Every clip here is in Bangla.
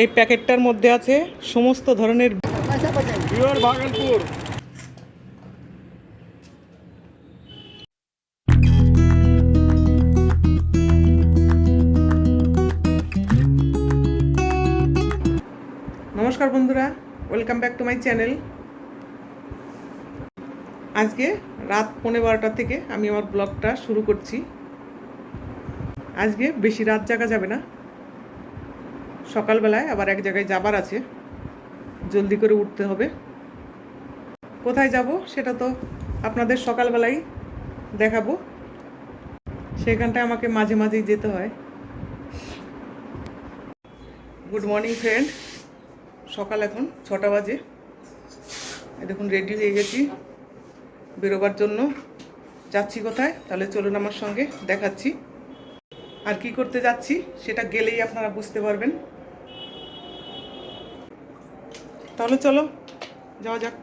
এই প্যাকেটটার মধ্যে আছে সমস্ত ধরনের ভাগলপুর নমস্কার বন্ধুরা welcome back to my channel আজকে রাত পৌনে বারোটা থেকে আমি আমার ব্লগটা শুরু করছি। আজকে বেশি রাত জাগা যাবে না। সকালবেলায় আবার এক জায়গায় যাবার আছে। জলদি করে উঠতে হবে। কোথায় যাব সেটা তো আপনাদের সকালবেলায় দেখাবো। সেখানটায় আমাকে মাঝে মাঝেই যেতে হয়। গুড মর্নিং ফ্রেন্ড সকাল এখন, ছটা বাজে। দেখুন রেডি হয়ে গেছি বেরোবার জন্য। যাচ্ছি কোথায়? তাহলে চলুন আমার সঙ্গে, দেখাচ্ছি। আর কি করতে যাচ্ছি, সেটা গেলেই আপনারা বুঝতে পারবেন। তাহলে চলো যাওয়া যাক।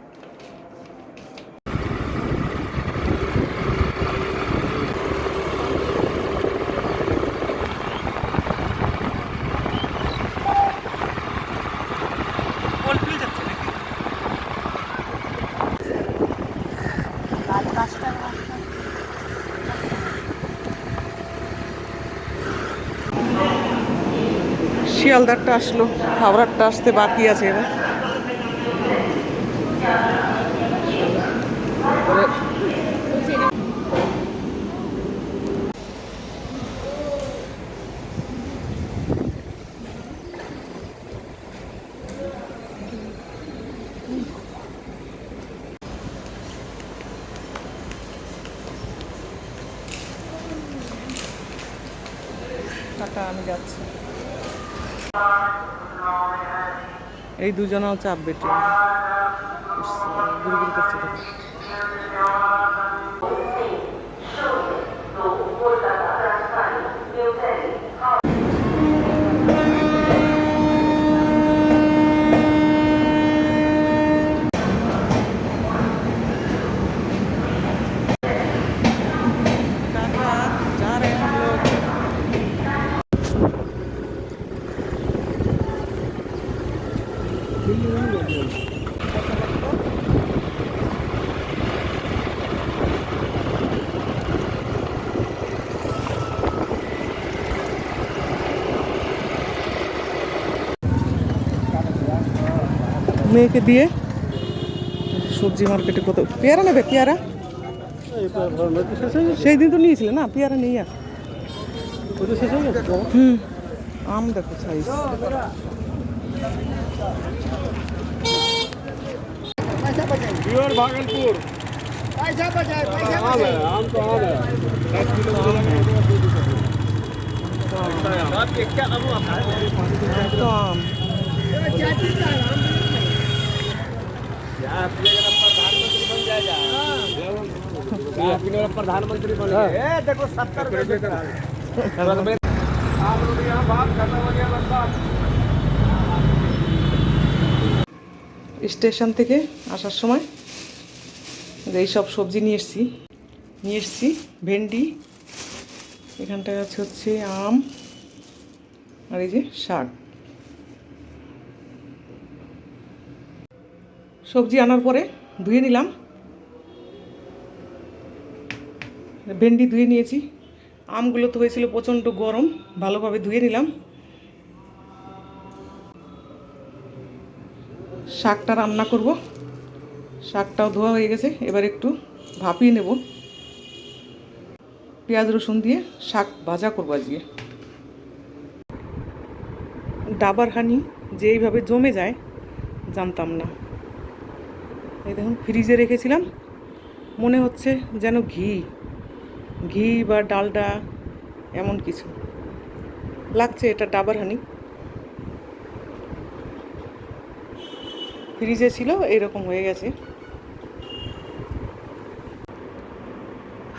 শিয়ালদারটা আসলো হাওড়ারটা আসতে বাকি আছে এবার। যাচ্ছি। এই দুজনেও চাপবে ট্রেন গুড়গুড় করছে দেখো टाटा, মেয়েকে দিয়ে সবজি মার্কেটে কত পেয়ারা নেবে পেয়ারা সেই দিন তো নিয়েছিলে না পেয়ারা নেই আর হুম আম দেখো সাইজ पिओर भागलपुर पैसा बचाए पैसा आम है आम तो आम है दस किलो তো আম चाची का नाम प्रधानमंत्री बन गए देखो सत्तर आम रोटियां भात खत्म हो गया बस স্টেশন থেকে আসার সময় এই সব সবজি নিয়ে এসছি নিয়ে এসছি ভেন্ডি এখানটায় আছে হচ্ছে আম আর এই যে শাক সবজি আনার পরে ধুয়ে নিলাম। ভেন্ডি ধুয়ে নিয়েছি। আমগুলো তো হয়েছিল প্রচণ্ড গরম, ভালোভাবে ধুয়ে নিলাম। শাকটা রান্না করব। শাকটাও ধোয়া হয়ে গেছে, এবার একটু ভাপিয়ে নেব। পেঁয়াজ রসুন দিয়ে শাক ভাজা করব আজকে। ডাবার হানি যে এইভাবে জমে যায়, জানতাম না। এই দেখুন, ফ্রিজে রেখেছিলাম। মনে হচ্ছে যেন ঘি। ঘি বা ডালডা, এমন কিছু। লাগছে এটা ডাবার হানি। ফ্রিজে ছিল, এরকম হয়ে গেছে।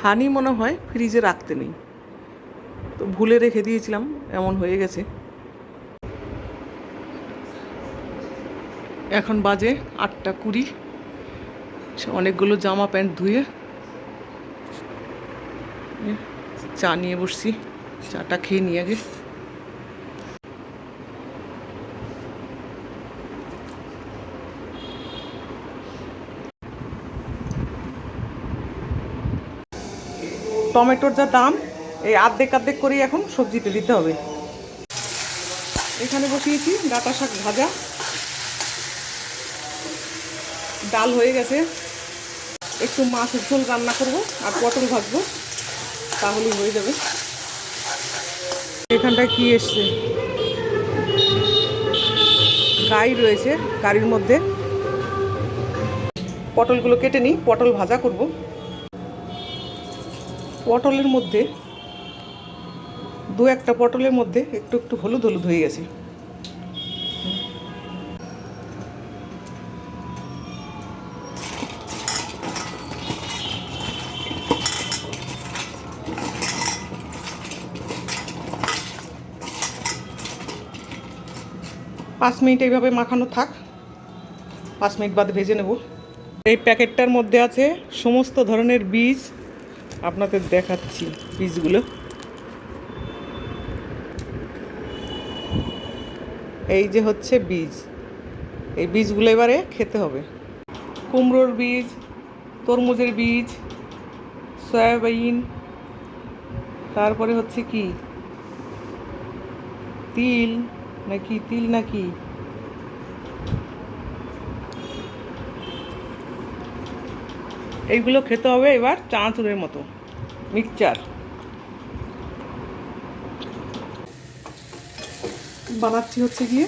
হানি মনে হয় ফ্রিজে রাখতে নেই। তো ভুলে রেখে দিয়েছিলাম, এমন হয়ে গেছে। এখন বাজে আটটা কুড়ি। অনেকগুলো জামা প্যান্ট ধুয়ে চা নিয়ে বসছি। চাটা খেয়ে নিয়ে আগে। টমেটোর যা দাম, এই আর্ধেক আর্ধেক করেই এখন সবজিতে দিতে হবে। এখানে বসিয়েছি ডাটা শাক ভাজা। ডাল হয়ে গেছে। একটু মাছের ঝোল রান্না করব আর পটল ভাজবো, তাহলেই হয়ে যাবে। এখানটায় কি এসছে? গাই রয়েছে গাড়ির মধ্যে। পটলগুলো কেটে নিই, পটল ভাজা করব। পটলের মধ্যে, দু একটা পটলের মধ্যে একটু একটু হলুদ হলুদ হয়ে গেছে। পাঁচ মিনিট এইভাবে মাখানো থাক। পাঁচ মিনিট বাদে ভেজে নেব। এই প্যাকেটটার মধ্যে আছে সমস্ত ধরনের বীজ। আপনাদের দেখাচ্ছি বীজগুলো। এই যে হচ্ছে বীজ। এই বীজগুলো এবারে খেতে হবে। কুমড়োর বীজ, তরমুজের বীজ, সয়াবিন, তারপরে হচ্ছে কি? তিল। নাকি তিল নাকি? এইগুলো খেতে হবে এবার চানাচুরের মতো, মিক্সচার। বানাচ্ছি হচ্ছে গিয়ে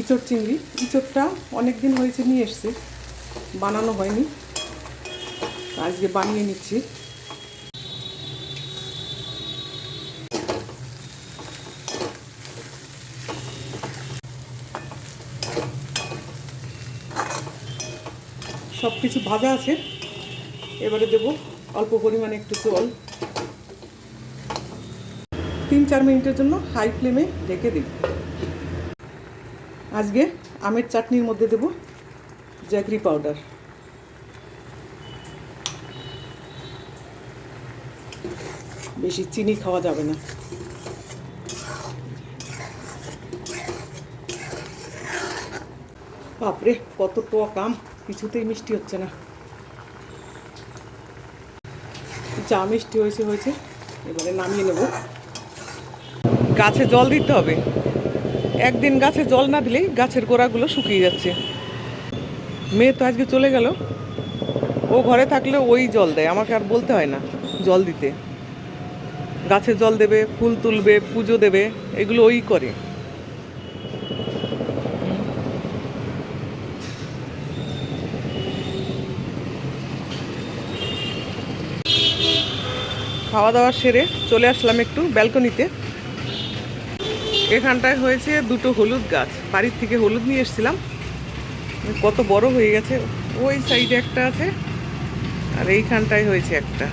ইঁচড় চিংড়ি। ইঁচড়টা অনেক দিন হয়েছে নিয়ে এসছে, বানানো হয়নি। আজকে বানিয়ে নিচ্ছি। সব কিছু ভাজা আছে। এবারে দেব অল্প পরিমাণে একটু জল। তিন চার মিনিটের জন্য হাই ফ্লেমে ঢেকে দিই। আজকে আমের চাটনির মধ্যে দেব জ্যাগরি পাউডার। বেশি চিনি খাওয়া যাবে না। বাপরে, কত টক আম। কিছুতেই মিষ্টি হচ্ছে না। যা মিষ্টি হয়েছে হয়েছে। এবারে নামিয়ে নেব। গাছে জল দিতে হবে। একদিন গাছে জল না দিলেই গাছের গোড়াগুলো শুকিয়ে যাচ্ছে। মেয়ে তো আজকে চলে গেল। ও ঘরে থাকলে ওই জল দেয়, আমাকে আর বলতে হয় না জল দিতে। গাছে জল দেবে, ফুল তুলবে, পুজো দেবে, এগুলো ওই করে। খাওয়া দাওয়া সেরে চলে আসলাম একটু ব্যালকনিতে। এখানটায় হয়েছে দুটো হলুদ গাছ। বাড়ির থেকে হলুদ নিয়ে এসেছিলাম। কত বড় হয়ে গেছে। ওই সাইডে একটা আছে আর এইখানটায় হয়েছে একটা।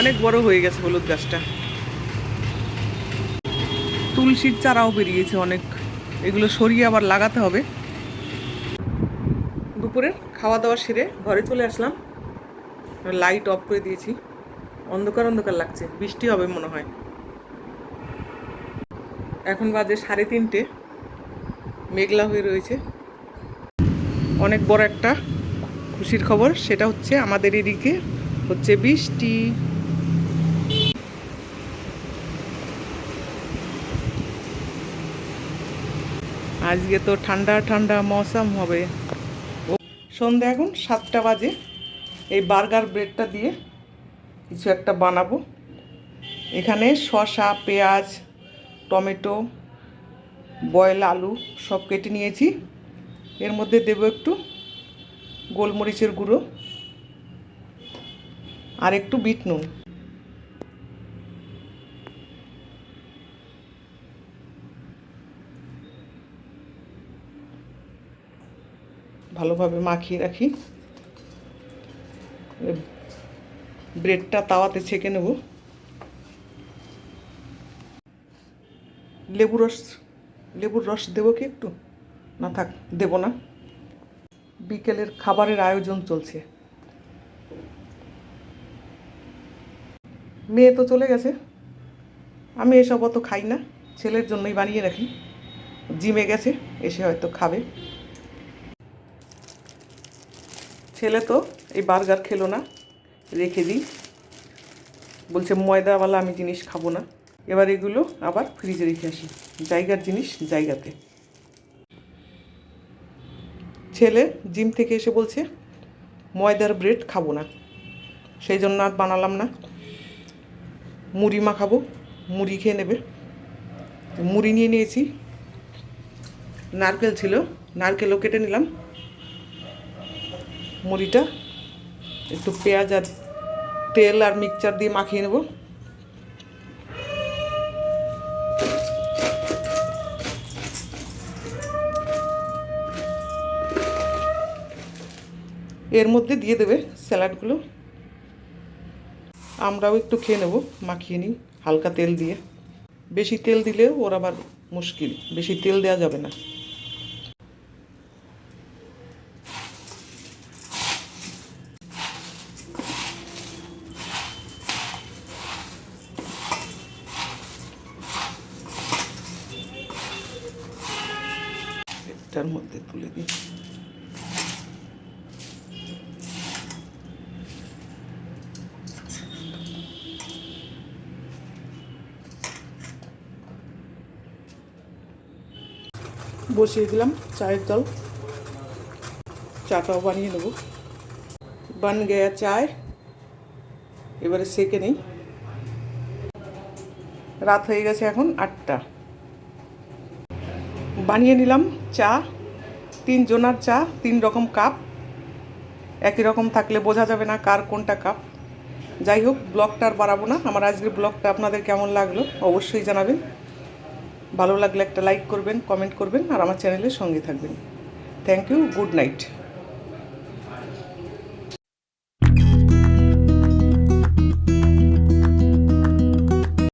অনেক বড় হয়ে গেছে হলুদ গাছটা। তুলসীর চারাও বেরিয়েছে অনেক। এগুলো সরিয়ে আবার লাগাতে হবে। দুপুরের খাওয়া দাওয়া সেরে ঘরে চলে আসলাম। লাইট অফ করে দিয়েছি। অন্ধকার অন্ধকার লাগছে, বৃষ্টি হবে মনে হয়। এখন বাজে সাড়ে তিনটে, মেঘলা হয়ে রয়েছে। অনেক বড় একটা খুশির খবর, সেটা হচ্ছে আমাদের এদিকে হচ্ছে বৃষ্টি। আজকে তো ঠান্ডা ঠান্ডা মৌসুম হবে। ও সন্ধে এখন সাতটা বাজে। এই বার্গার ব্রেডটা দিয়ে কিছু একটা বানাবো। এখানে শসা, পেঁয়াজ, টমেটো, বয়েল আলু সব কেটে নিয়েছি। এর মধ্যে দেবো একটু গোলমরিচের গুঁড়ো আর একটু বিট নুন। ভালোভাবে মাখিয়ে রাখি। ব্রেডটা তাওয়াতে ছেঁকে নেব। লেবু রস, লেবুর রস দেবো কি একটু? না থাক, দেবো না। বিকেলের খাবারের আয়োজন চলছে। মেয়ে তো চলে গেছে। আমি এসব অত খাই না। ছেলের জন্যই বানিয়ে রাখি। জিমে গেছে, এসে হয়তো খাবে। ছেলে তো এই বার্গার খেলো না। রেখে দিই। বলছে, ময়দাওয়ালা আমি জিনিস খাব না। এবার এগুলো আবার ফ্রিজে রেখে আসি। জায়গার জিনিস জায়গাতে। ছেলে জিম থেকে এসে বলছে, ময়দার ব্রেড খাব না। সেই জন্য আর বানালাম না। মুড়ি মাখাবো, মুড়ি খেয়ে নেবে। মুড়ি নিয়ে নিয়েছি। নারকেল ছিল, নারকেলও কেটে নিলাম। মুড়িটা, একটু পেঁয়াজ আর তেল আর মিক্সচার দিয়ে মাখিয়ে নেব। এর মধ্যে দিয়ে দেবে স্যালাডগুলো। আমরাও একটু খেয়ে নেব, মাখিয়ে নিই হালকা তেল দিয়ে। বেশি তেল দিলেও ওর আবার মুশকিল, বেশি তেল দেওয়া যাবে না। এটার মধ্যে তুলে দিই। বসিয়ে দিলাম চায়ের জল। চাটাও বানিয়ে নেব। বান গেয়া চায়। এবারে সেকে নেই। রাত হয়ে গেছে এখন আটটা। বানিয়ে নিলাম চা, তিন জনার চা, তিন রকম কাপ। একই রকম থাকলে বোঝা যাবে না কার কোনটা কাপ। যাই হোক, ব্লগটা আর বাড়াবো না। আমার আজকের ব্লগটা আপনাদের কেমন লাগল অবশ্যই জানাবেন। ভালো লাগলে একটা লাইক করবেন, কমেন্ট করবেন, আর আমার চ্যানেলের সঙ্গে থাকবেন। Thank you good night